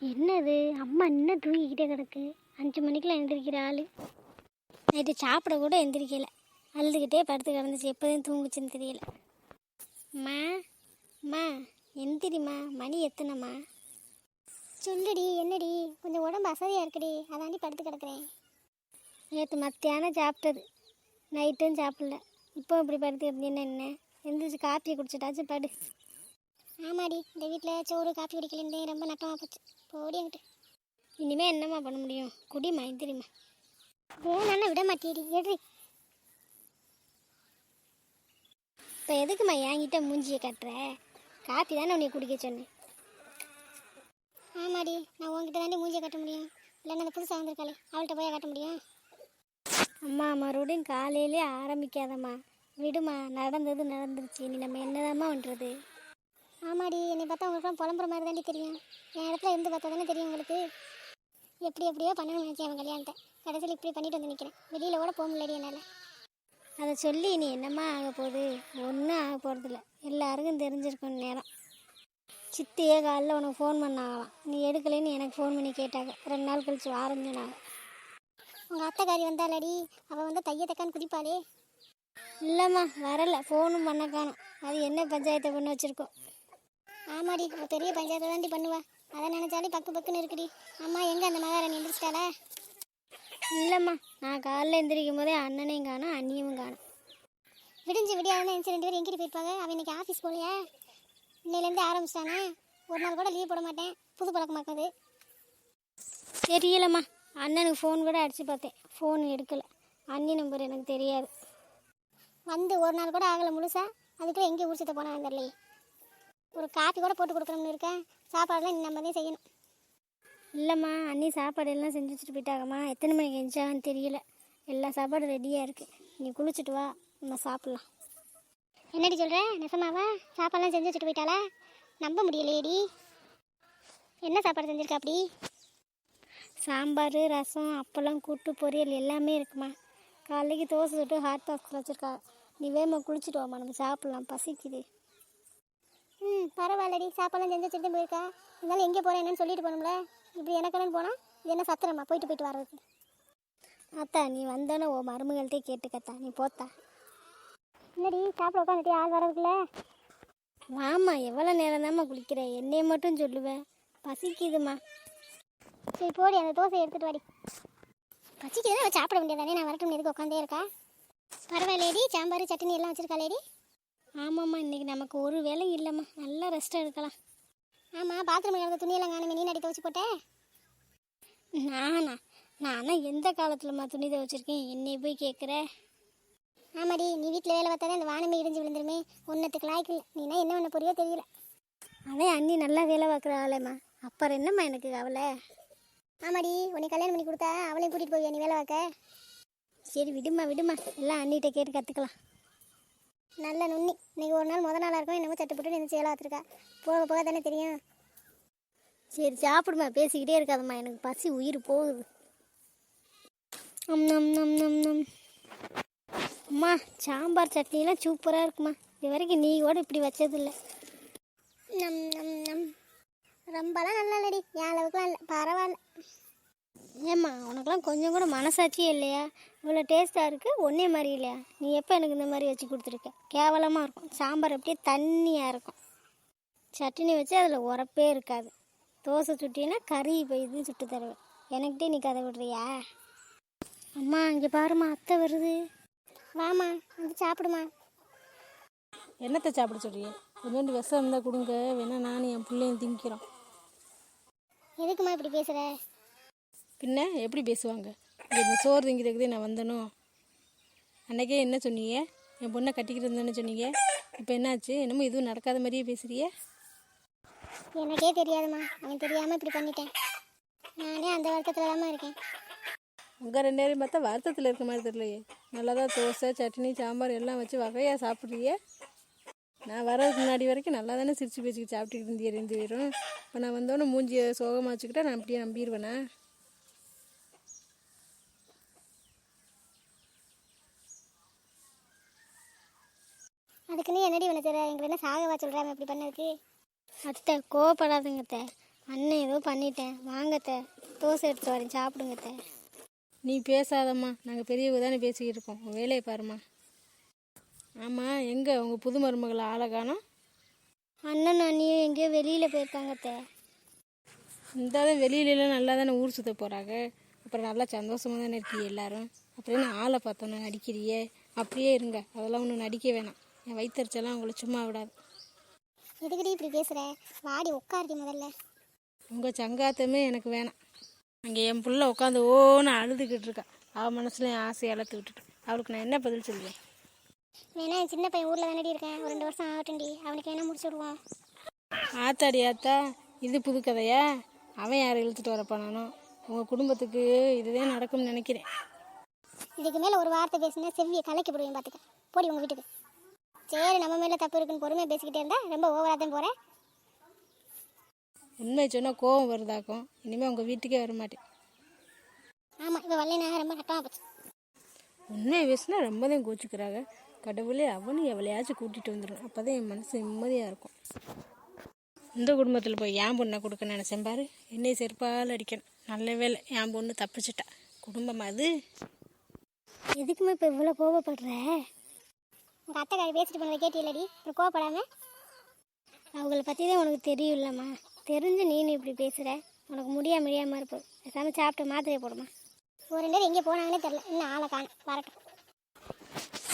என்னது? அம்மா இன்னும் தூங்கிக்கிட்டே கிடக்கு. அஞ்சு மணிக்கெலாம் எழுந்திரிக்கிற ஆள். நைட்டு சாப்பிட கூட எந்திரிக்கல அழுதுகிட்டே படுத்து கிடந்துச்சு. எப்போதையும் தூங்குச்சுன்னு தெரியல. அம்மா அம்மா எந்திரிம்மா. மணி எத்தனைம்மா? சொல்லுடி என்னடி? கொஞ்சம் உடம்பு அசதியாக இருக்குடி. அதாண்டி படுத்து கிடக்குறேன். நேற்று மத்தியானம் சாப்பிட்டது. நைட்டும் சாப்பிடல. இப்போ இப்படி படுத்து இருந்தீங்கன்னா என்ன எந்திரிச்சு காப்பியை குடிச்சிட்டாச்சும் படு. ஆமாடி இந்த வீட்டில் சோறு காஃபி குடிக்கலன்னு ரொம்ப நட்டமாக போச்சு. போடி என்கிட்ட. இனிமேல் என்னம்மா பண்ண முடியும்? குடி மயந்திரிம்மா வேணாண்ணா விட மாட்டேடி எடுறி இப்போ எதுக்கும்மா என்கிட்ட மூஞ்சியை கட்டுற? காப்பி தானே உன்னை குடிக்க சொன்னேன். ஆமாடி நான் உன்கிட்ட தாண்டி மூஞ்சியை கட்ட முடியும். இல்லைன்னா அந்த புதுசாக வந்திருக்காளே அவள்கிட்ட போய் கட்ட முடியும்? அம்மா மறுபடியும் காலையிலே ஆரம்பிக்காதம்மா. விடுமா நடந்தது நடந்துருச்சு. இனி நம்ம என்னதாம்மா பண்ணுறது ஆமாடி என்னை பார்த்தா உங்களுக்கு புலம்புற மாதிரி தாண்டி தெரியும். என் இடத்துல இருந்து பார்த்தா தானே தெரியும் உங்களுக்கு. எப்படி எப்படியோ பண்ணணும்னு நினச்சேன் அவன் கல்யாணத்தை. கடைசியில் இப்படி பண்ணிட்டு வந்து நிற்கிறேன் வெளியில் கூட போக முடியலடி என்னால். அதை சொல்லி நீ என்னம்மா ஆக போகுது? ஒன்றும் ஆக போகிறதில்ல எல்லாருக்கும் தெரிஞ்சிருக்கும் நேரம். சித்தியே காலைல உனக்கு ஃபோன் பண்ணாங்களாம். நீ எடுக்கலைன்னு எனக்கு ஃபோன் பண்ணி கேட்டாங்க. ரெண்டு நாள் கழிச்சு வாரம் சொன்னாங்க. உங்கள் அத்தைக்காரி வந்தாலடி அவள் வந்து தைய தக்கான்னு குதிப்பாளே. இல்லைம்மா வரல. ஃபோனும் பண்ண காணும் அது என்ன பஞ்சாயத்தை பண்ண வச்சுருக்கோம். ஆமாடி பெரிய பஞ்சாயத்தை தாண்டி பண்ணுவா. அதை நினச்சாலே பக்கு பக்குன்னு இருக்குடி. அம்மா எங்கே அந்த மகாராணி எந்திரிச்சிட்டாளா? இல்லைம்மா நான் காலைல எந்திரிக்கும் போதே அண்ணனையும் காணும் அண்ணியும் காணும். விடிஞ்சு விடியாதுன்னு எந்த ரெண்டு பேரும் எங்கிட்டு போயிருப்பாங்க? அவன் இன்னைக்கு ஆஃபீஸ் போகலையா? இன்னையிலேருந்து ஆரம்பிச்சிட்டானே. ஒரு நாள் கூட லீவ் போட மாட்டேன். புது பழக்கமாக்குது தெரியலம்மா அண்ணனுக்கு ஃபோன் கூட அடித்து பார்த்தேன். ஃபோன் எடுக்கலை. அண்ணி நம்பர் எனக்கு தெரியாது. வந்து ஒரு நாள் கூட ஆகலை முழுசா. அதுக்குள்ளே எங்கே ஊர் சுத்த போனாங்க தெரியலையே. ஒரு காப்பி கூட போட்டு கொடுக்கணும்னு இருக்கேன். சாப்பாடுலாம் நீ நம்ம தான் செய்யணும். இல்லைம்மா அண்ணி சாப்பாடு எல்லாம் செஞ்சு வச்சுட்டு போயிட்டாங்கம்மா. எத்தனை மணிக்கு எஞ்சான்னு தெரியல. எல்லா சாப்பாடும் ரெடியாக இருக்குது நீ குளிச்சுட்டு வா நம்ம சாப்பிட்லாம். என்னடி சொல்கிற நெசமாவா? சாப்பாடுலாம் செஞ்சு வச்சுட்டு போயிட்டாளா? நம்ப முடியலையேடி. என்ன சாப்பாடு செஞ்சிருக்கா அப்படி சாம்பார் ரசம் அப்பளம் கூட்டு பொரியல் எல்லாமே இருக்குமா காலைக்கு தோசை சுட்டு ஹாட் பாக்ஸில் வச்சுருக்கா. நீ வேகமாக குளிச்சுட்டு வாம்மா நம்ம சாப்பிட்லாம். பசிக்குது. ம் பரவாயில்லடி. சாப்பாடுலாம் செஞ்சு வச்சுட்டு போயிருக்கா. இருந்தாலும் எங்கே போகிறேன் என்னன்னு சொல்லிட்டு போகணும்ல. இப்படி எனக்குன்னு போனால் இது என்ன சத்திரமா? போயிட்டு போயிட்டு வர்றதுக்கு அத்தா நீ வந்தோன்னே ஓ மருமகள்கிட்டே கேட்டுக்கத்தா நீ போத்தா. என்னடி சாப்பிட உட்காந்துட்டு ஆள் வரதுக்குள்ள? வாமா எவ்வளோ நேரம் தாம்மா குளிக்கிற? என்னைய மட்டும் சொல்லுவேன் பசிக்குதுமா சரி போடி அந்த தோசை எடுத்துட்டு வாடி. பசிக்குதுன்னா சாப்பிட வேண்டியதானே நான் வரட்டும் எதுக்கு உட்காந்தே இருக்கா? பரவாயில்லையடி சாம்பார் சட்னி எல்லாம் வச்சிருக்காளேடி? ஆமாம்மா இன்றைக்கி நமக்கு ஒரு வேலை இல்லைம்மா. நல்லா ரெஸ்ட்டாக எடுக்கலாம் ஆமாம் பாத்ரூம் கிடந்த துணியெல்லாம் காணுமே நீ நடி துவச்சி போட்டேன் நானா? நானா எந்த காலத்துலம்மா துணி துவச்சிருக்கேன்? என்னை போய் கேட்குற ஆமாடி நீ வீட்டில் வேலை பார்த்தாலே அந்த வானமே இடிஞ்சு விழுந்துருமே. ஒன்றத்துக்கு லாய்க்கு இல்லை நீனா என்ன பண்ண போறியோ தெரியல. அதே அண்ணி நல்லா வேலை பார்க்குற ஆளேம்மா. அப்புறம் என்னம்மா எனக்கு கவலை? ஆமாடி உன்னை கல்யாணம் பண்ணி கொடுத்தா அவளையும் கூட்டிகிட்டு போவியா நீ வேலை பார்க்க? சரி விடுமா விடுமா எல்லாம் அண்ணிகிட்ட கேட்டு கற்றுக்கலாம் நல்ல நுண்ணி. இன்னைக்கு ஒரு நாள் முத நாளாக இருக்கும். என்னமோ சட்டுப்பட்டு நின்று சேலை பார்த்துருக்கா. போக போக தானே தெரியும். சரி சாப்பிடுமா. பேசிக்கிட்டே இருக்காதம்மா. எனக்கு பசி உயிர் போகுது. நம் நம் நம் நம் அம்மா சாம்பார் சட்னிலாம் சூப்பராக இருக்குமா. இது வரைக்கும் நீ கூட இப்படி வச்சதில்லை. நம் நம் நம். ரொம்பலாம் நல்லா இல்லடி. என் அளவுக்குலாம் இல்லை. பரவாயில்ல. ஏம்மா உனக்கெல்லாம் கொஞ்சம் கூட மனசாட்சியே இல்லையா? இவ்வளோ டேஸ்ட்டாக இருக்குது ஒன்றே மாதிரி இல்லையா? நீ எப்போ எனக்கு இந்த மாதிரி வச்சு கொடுத்துருக்க? கேவலமாக இருக்கும். சாம்பார் அப்படியே தண்ணியாக இருக்கும். சட்னி வச்சு அதில் உரப்பே இருக்காது. தோசை சுட்டினா கறி போய் சுட்டு தருவேன். எனக்கிட்டே நீ கதை விடுறியா? அம்மா இங்கே பாரும்மா அத்தை வருது. வாம்மா வந்து சாப்பிடுமா? என்னத்தை சாப்பிட சொல்றியே கொஞ்சோண்டு விஷம் இருந்தால் கொடுங்க. வேணா நானும் என் பிள்ளையும் திங்கிறோம் எதுக்குமா இப்படி பேசுகிற பின்ன எப்படி பேசுவாங்க? இந்த சோறு திங்கிறதுக்கு நான் வந்தனோ அன்னைக்கே என்ன சொன்னீங்க? என் பொண்ணை கட்டிக்கிறது தானே சொன்னீங்க. இப்போ என்னாச்சு? என்னமோ எதுவும் நடக்காத மாதிரியே பேசுறியே. எனக்கே தெரியாதும்மா. அவன் தெரியாமல் இப்படி பண்ணிட்டேன். நானே அந்த வருத்தத்தில் தாம்மா இருக்கேன். உங்கள் ரெண்டு பேரையும் பார்த்தா வருத்தத்தில் இருக்க மாதிரி தெரியலையே. நல்லா தான் தோசை சட்னி சாம்பார் எல்லாம் வச்சு வகையாக சாப்பிட்றியே. நான் வர்றதுக்கு முன்னாடி வரைக்கும் நல்லா தானே சிரிச்சு பேசிக்கிட்டு சாப்பிட்டுக்கிட்டு இருந்தீங்க ரெண்டு பேரும். இப்போ நான் வந்தோடனே மூஞ்சியை சோகமாக வச்சுக்கிட்டா நான் அப்படியே நம்பிடுவேனா அதுக்குன்னு என்னடி உனக்கு தெரியல எங்களை என்ன சாகவா சொல்கிறாம இப்படி பண்ணதுக்கு. அத்தை கோவப்படாதுங்க அத்தை. அண்ணன் ஏதோ பண்ணிட்டேன் வாங்கத்த தோசை எடுத்து வரேன் சாப்பிடுங்கத்த நீ பேசாதம்மா. நாங்கள் பெரியவங்க தானே பேசிக்கிட்டு இருக்கோம். உன் வேலையை பாரும்மா. ஆமாம் எங்கே உங்கள் புது மருமகளை ஆளை காணோம்? அண்ணன் அண்ணியும் எங்கேயோ வெளியில் போயிருக்காங்கத்த இந்த வெளியிலலாம் நல்லா தானே ஊர் சுத்த போகிறாங்க அப்புறம் நல்லா சந்தோஷமாக தானே இருக்கீங்க எல்லாரும். அப்புறம் என்ன ஆளை பார்த்தோன்னே நடிக்கிறியே? அப்படியே இருங்க. அதெல்லாம் ஒன்றும் நடிக்க வேணாம். என் வயிற்றுச்செல்லாம் உங்களை சும்மா விடாது. எதுக்குடி இப்படி பேசுகிற வாடி உட்காருடி முதல்ல. உங்கள் சங்காத்தமே எனக்கு வேணாம். அங்கே என் புள்ள உட்காந்து ஓன்னு அழுதுகிட்டு இருக்கா. அவள் மனசுல என் ஆசையை அழுத்து விட்டுட்டு. அவளுக்கு நான் என்ன பதில் சொல்லுவேன்? வேணா என் சின்ன பையன் ஊரில் தானடி இருக்கேன். ஒரு ரெண்டு வருஷம் ஆகட்டும்டி. அவனுக்கு என்ன முடிச்சு விடுவோம். ஆத்தாடி ஆத்தா இது புது கதையா? அவன் யாரை இழுத்துட்டு வரப்பானானோ உங்கள் குடும்பத்துக்கு இதுதான் நடக்கும்னு நினைக்கிறேன். இதுக்கு மேலே ஒரு வார்த்தை பேசினா செவ்வியை கலைக்க போடுவேன் பார்த்துக்க போடி உங்கள் வீட்டுக்கு. சரி நம்ம மேலே தப்பு இருக்குன்னு பொறுமையாக பேசிக்கிட்டே இருந்தா ரொம்ப ஓவராக தான் போகிறேன் உண்மை சொன்னால் கோவம் வருதாக்கும். இனிமேல் உங்கள் வீட்டுக்கே வர மாட்டேன். ஆமாம் இப்போ வரலைனா ரொம்ப கட்டமாக போச்சு. உண்மையை பேசினா ரொம்ப தான் கோச்சுக்கிறாங்க. கடவுளே அவனும் எவ்வளையாச்சும் கூட்டிகிட்டு வந்துடும் அப்போ தான் என் மனசு நிம்மதியாக இருக்கும். இந்த குடும்பத்தில் போய் என் பொண்ணை கொடுக்க நினச்சேன் பாரு. என்னை செருப்பால் அடிக்கணும். நல்ல வேலை என் பொண்ணு தப்பிச்சிட்டா. குடும்பம் அது. எதுக்குமே இப்போ இவ்வளோ கோவப்படுற? உங்கள் அத்தைக்காரி பேசிட்டு போனதை கேட்டியல்லடி அப்புறம் கோவப்படாமல் அவங்கள பற்றி தான் உனக்கு தெரியும்லம்மா. தெரிஞ்சு நீனு இப்படி பேசுகிற உனக்கு முடியாம முடியாமல் இருப்போம் பேசாமல் சாப்பிட்டு மாத்திரையை போடுமா? ஒரு ரெண்டு எங்கே போனாங்கன்னே தெரில இன்னும் ஆளை காணும். வரட்டும்.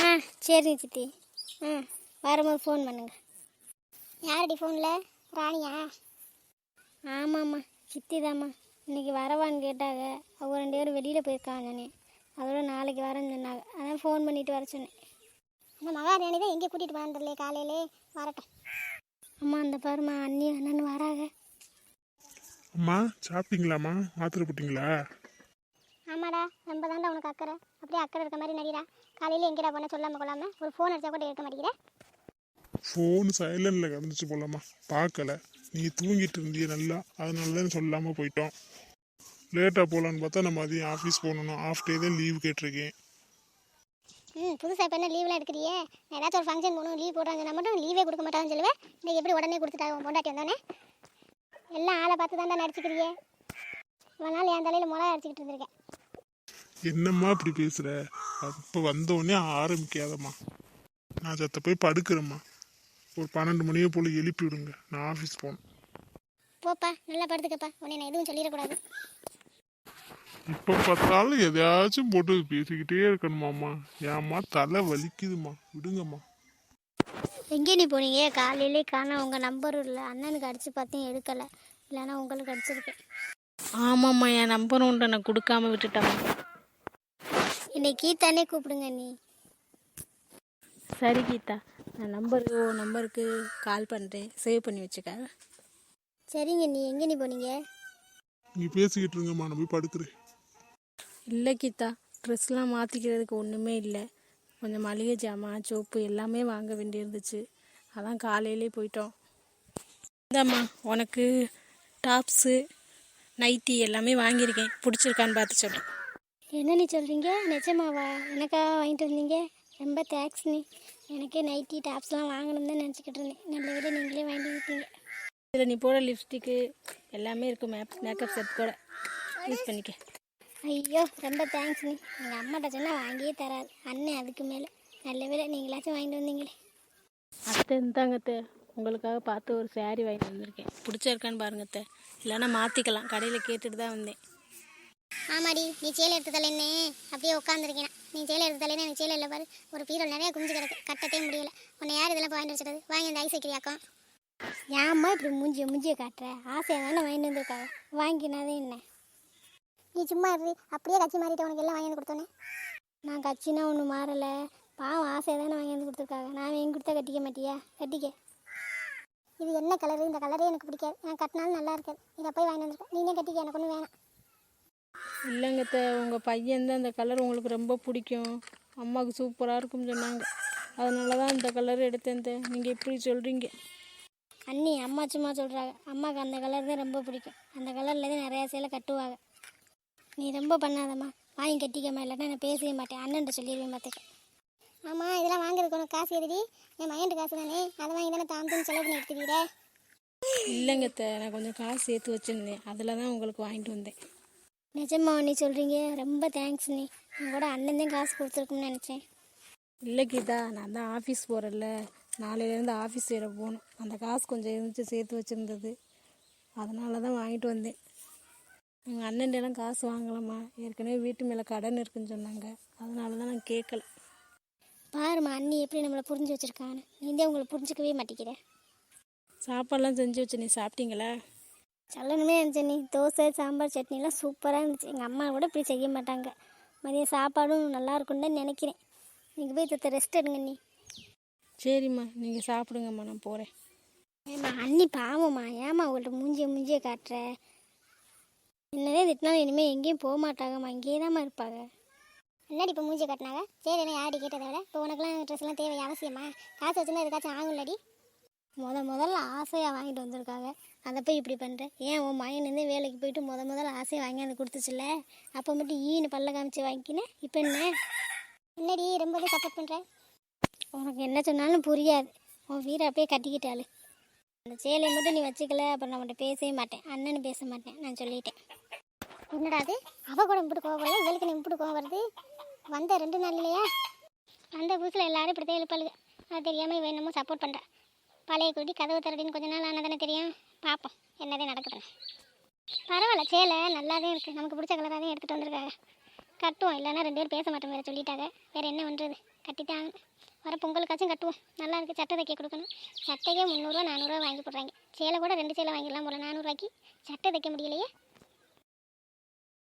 ஆ சரி சித்தி. ஆ வரும்போது ஃபோன் பண்ணுங்க. யாரடி ஃபோனில் ராணியா? ஆமாம்மா. சித்தி தாம்மா இன்னைக்கு வரவான்னு கேட்டாங்க. அவங்க ரெண்டு பேரும் வெளியில் போயிருக்காங்கண்ணே அதோட நாளைக்கு வரேன்னு சொன்னாங்க. அதான் ஃபோன் பண்ணிட்டு வர சொன்னேன். அந்த மகாராணி தான் எங்கே கூட்டிகிட்டு போனான்றலே காலையிலே வரட்டும். அம்மா அந்த பாருமா அண்ணி அண்ணன் வராங்க. அம்மா சாப்பிட்டீங்களாம்மா? மாத்திரை போட்டிங்களா? ஆமாடா ரொம்ப தாண்டா உனக்கு அக்கறை. அப்படியே அக்கறை இருக்க மாதிரி நடிடா. காலையில் எங்கேடா பண்ண சொல்லாமல் கொள்ளாமல் ஒரு ஃபோன் அடிச்சா கூட எடுக்க மாட்டேங்கிற. ஃபோன் சைலண்டில் கிடந்துச்சு போலாமா பார்க்கல. நீங்கள் தூங்கிட்டு இருந்தீங்க நல்லா. அதனால தான் சொல்லாமல் போயிட்டோம். லேட்டாக போகலான்னு பார்த்தா நான் மதியம் ஆஃபீஸ் போகணும் ஆஃப் டே தான் லீவ் கேட்டிருக்கேன். ம் புதுசாக இப்போ என்ன லீவ்லாம் எடுக்கிறியே? நான் ஏதாச்சும் ஒரு ஃபங்க்ஷன் போகணும் லீவ் போடுறாங்க மட்டும் லீவே கொடுக்க மாட்டாங்கன்னு சொல்லுவேன் இன்னைக்கு எப்படி உடனே கொடுத்துட்டாங்க உன் பொண்டாட்டி வந்தோடனே எல்லாம் ஆளை பார்த்து தாண்டா நடிச்சுக்கிறியே. இவ்வளோ நாள் என் தலையில் மிளகா அடிச்சுக்கிட்டு இருந்திருக்கேன். என்னம்மா இப்படி பேசுகிற இப்போ வந்தோடனே ஆரம்பிக்காதம்மா. நான் சத்த போய் படுக்கிறேம்மா. ஒரு பன்னெண்டு மணியை போல் எழுப்பி விடுங்க. நான் ஆஃபீஸ் போகணும். போப்பா நல்லா படுத்துக்கப்பா. உன்னை நான் எதுவும் சொல்லிடக்கூடாது. இப்போ பார்த்தாலும் எதையாச்சும் போட்டு பேசிக்கிட்டே இருக்கணுமாம்மா. ஏம்மா தலை வலிக்குதும்மா. விடுங்கம்மா. எங்கே நீ போனீங்க? காலையிலே காணோம் உங்கள் நம்பரும் இல்லை. அண்ணனுக்கு அடித்து பார்த்தேன் எடுக்கலை. இல்லைன்னா உங்களுக்கு அடிச்சிருக்கேன் ஆமாம்மா என் நம்பரும் உண்டு நான் கொடுக்காம விட்டுட்டேன் இன்னைக்கு கீதானே கூப்பிடுங்க நீ. சரி கீதா நான் நம்பருக்கு ஓ நம்பருக்கு கால் பண்ணுறேன் சேவ் பண்ணி வச்சுக்க. சரிங்க நீ. எங்கே நீ போனீங்க? நீங்கள் பேசிக்கிட்டு இருங்கம்மா. நான் போய் படுக்கிறேன். இல்லை கீதா. ட்ரெஸ்லாம் மாற்றிக்கிறதுக்கு ஒன்றுமே இல்லை. கொஞ்சம் மளிகை ஜாமான் சோப்பு எல்லாமே வாங்க வேண்டியிருந்துச்சு. அதான் காலையிலே போயிட்டோம். இந்தாம்மா உனக்கு டாப்ஸு நைட்டி எல்லாமே வாங்கியிருக்கேன். பிடிச்சிருக்கான்னு பார்த்து சொல்லு. என்ன நீ சொல்கிறீங்க நிஜமாவா? எனக்கா வாங்கிட்டு வந்தீங்க? ரொம்ப தேங்க்ஸ் நீ. எனக்கே நைட்டி டாப்ஸ்லாம் வாங்கணும்னு தான் நினச்சிக்கிட்டு இருந்தேன். நல்ல விட நீங்களே வாங்கிட்டு இருக்கீங்க இதில் நீ போட லிப்ஸ்டிக்கு எல்லாமே இருக்கும் மேப் மேக்கப் செட் கூட. யூஸ் பண்ணிக்க. ஐயோ ரொம்ப தேங்க்ஸ் நீ எங்கள் அம்மாட்ட சொன்னால் வாங்கியே தராது. அண்ணன் அதுக்கு மேலே. நல்ல விட நீங்களாச்சும் வாங்கிட்டு வந்தீங்களே. அத்தை இருந்தாங்க அத்தை. உங்களுக்காக பார்த்து ஒரு saree வாங்கிட்டு வந்திருக்கேன். பிடிச்சிருக்கான்னு பாருங்க அத்தை. இல்லைன்னா மாற்றிக்கலாம் கடையில் கேட்டுட்டு தான் வந்தேன். ஆமாடி நீ சேலை எடுத்து தலைன்னு அப்படியே உட்காந்துருக்கேன் நீ சேலை எடுத்து தலைன்னு எனக்கு சேலை இல்லை பாரு. ஒரு பீரோல் நிறைய குஞ்சு கிடக்கு. கட்டத்தே முடியல. உன்னை யார் இதெல்லாம் வாங்கிட்டு வச்சுறது வாங்கி அந்த ஐஸ் வைக்கிறியாக்கம் ஏம்மா இப்படி மூஞ்சிய மூஞ்சிய காட்டுற? ஆசையாக தானே வாங்கிட்டு வந்திருக்காங்க வாங்கினாதே என்ன? நீ சும்மா இரு. அப்படியே கட்சி மாறிட்டு உனக்கு எல்லாம் வாங்கி கொடுத்தோன்னே. நான் கட்சினா ஒன்று மாறலை. பாவம் ஆசையாக தானே வாங்கி வந்து கொடுத்துருக்காங்க. நான் வாங்கி கொடுத்தா கட்டிக்க மாட்டியா? கட்டிக்க. இது என்ன கலரு இந்த கலரே எனக்கு பிடிக்காது. நான் கட்டினாலும் நல்லா இருக்காது. இதை போய் வாங்கி வந்திருக்கேன் நீனே கட்டிக்க. எனக்கு ஒன்றும் வேணாம். இல்லைங்க உங்கள் பையன் தான் இந்த கலர் உங்களுக்கு ரொம்ப பிடிக்கும். அம்மாவுக்கு சூப்பராக இருக்கும்னு சொன்னாங்க. அதனால தான் இந்த கலர் எடுத்தேன் அத்தை. நீங்கள் இப்படி சொல்கிறீங்க அண்ணி அம்மா சும்மா சொல்கிறாங்க அம்மாவுக்கு அந்த கலர் தான் ரொம்ப பிடிக்கும். அந்த கலரில் தான் நிறையா சேலை கட்டுவாங்க. நீ ரொம்ப பண்ணாதம்மா. வாங்கி கட்டிக்கம்மா இல்லைன்னா நான் பேசவே மாட்டேன். அண்ணன்ட்ட சொல்லிடுவேன் பார்த்துக்க. ஆமாம் இதெல்லாம் வாங்குறதுக்கு உனக்கு காசு எதுடி? என் மையன்ட்டு காசு தானே? அதை வாங்கி தானே தாமத்துன்னு செலவு பண்ணி எடுத்துக்கிறேன் இல்லைங்க நான் கொஞ்சம் காசு சேர்த்து வச்சுருந்தேன். அதில் தான் உங்களுக்கு வாங்கிட்டு வந்தேன். நிஜமா நீ சொல்கிறீங்க ரொம்ப தேங்க்ஸ் நீ. நான் கூட அண்ணன் தான் காசு கொடுத்துருக்குன்னு நினச்சேன். இல்லை கீதா நான் தான் ஆஃபீஸ் போகிறேன்ல நாளையிலேருந்து ஆஃபீஸ் வேறு போகணும். அந்த காசு கொஞ்சம் இருந்துச்சு சேர்த்து வச்சுருந்தது. அதனால தான் வாங்கிட்டு வந்தேன். எங்கள் அண்ணன்டெல்லாம் காசு வாங்கலாமா ஏற்கனவே வீட்டு மேலே கடன் இருக்குன்னு சொன்னாங்க. அதனால தான் நான் கேட்கல பாரும்மா அண்ணி எப்படி நம்மளை புரிஞ்சு வச்சுருக்கான்னு. நீ தான் உங்களை புரிஞ்சுக்கவே மாட்டேங்கிற. சாப்பாடெல்லாம் செஞ்சு வச்சு நீ சாப்பிட்டீங்களா? சொல்லணுமே நினச்சேன் நீ தோசை சாம்பார் சட்னிலாம் சூப்பராக இருந்துச்சு. எங்கள் அம்மா கூட இப்படி செய்ய மாட்டாங்க. மதியம் சாப்பாடும் நல்லா இருக்கும்னு தான் நினைக்கிறேன். நீங்கள் போய் தத்த ரெஸ்ட் எடுங்க நீ சரிம்மா நீங்கள் சாப்பிடுங்கம்மா நான் போகிறேன் ஏம்மா அண்ணி பாவம்மா. ஏம்மா உங்கள்கிட்ட மூஞ்சிய மூஞ்சிய காட்டுற? என்னதே திட்டினாலும் இனிமேல் எங்கேயும் போக மாட்டாங்கம்மா. இங்கேயே தாம்மா இருப்பாங்க. என்னடி இப்போ மூஞ்சி கட்டினாங்க? சரி என்ன யாரு கேட்டதை விட? இப்போ உனக்குலாம் ட்ரெஸ்லாம் தேவை அவசியமா? காசு வச்சுருந்தா எதுக்காச்சும் ஆகும்லடி முத முதல்ல ஆசையாக வாங்கிட்டு வந்திருக்காங்க. அதை போய் இப்படி பண்ணுறேன் ஏன் உன் மகன் வேலைக்கு போயிட்டு முத முதல்ல ஆசையை வாங்கி அதை கொடுத்துச்சுல்ல? அப்போ மட்டும் ஈனு பல்ல காமிச்சு வாங்கிக்கினேன்? இப்போ என்ன? என்னடி ரொம்பவே சப்போர்ட் பண்ணுறேன் உனக்கு என்ன சொன்னாலும் புரியாது. உன் வீரை அப்படியே கட்டிக்கிட்டாள். அந்த சேலையை மட்டும் நீ வச்சுக்கல அப்புறம் நான் உன்கிட்ட பேசவே மாட்டேன். அண்ணன் பேச மாட்டேன். நான் சொல்லிட்டேன். என்னடா அது? அவ கூட இப்படி கோவம் வரல இவளுக்கு நீ இப்படி கோவம் வருது? வந்த ரெண்டு நாள்லையா? வந்த புதுசில் எல்லாரும் இப்படி தான் எழுப்பாளுங்க அது தெரியாமல் இவன் என்னமோ சப்போர்ட் பண்ணுறா பழைய குருடி கதவு தரடின்னு கொஞ்ச நாள் ஆனால் தானே தெரியும்? பார்ப்போம் என்னதே நடக்குதுன்னு பரவாயில்ல சேலை நல்லா தான் இருக்குது நமக்கு பிடிச்ச கலராக தான் எடுத்துகிட்டு வந்திருக்காங்க. கட்டுவோம். இல்லைன்னா ரெண்டு பேரும் பேச மாட்டோம் வேறு சொல்லிட்டாங்க. வேறு என்ன பண்ணுறது கட்டித்தான் வர பொங்கலுக்காச்சும் கட்டுவோம். நல்லா இருக்குது சட்டை தைக்க கொடுக்கணும். சட்டையே முந்நூறுரூவா நானூறுரூவா வாங்கி போடுறாங்க. சேலை கூட ரெண்டு சேலை வாங்கிடலாம் போல. நானூறுரூவாய்க்கு சட்டை தைக்க முடியலையே?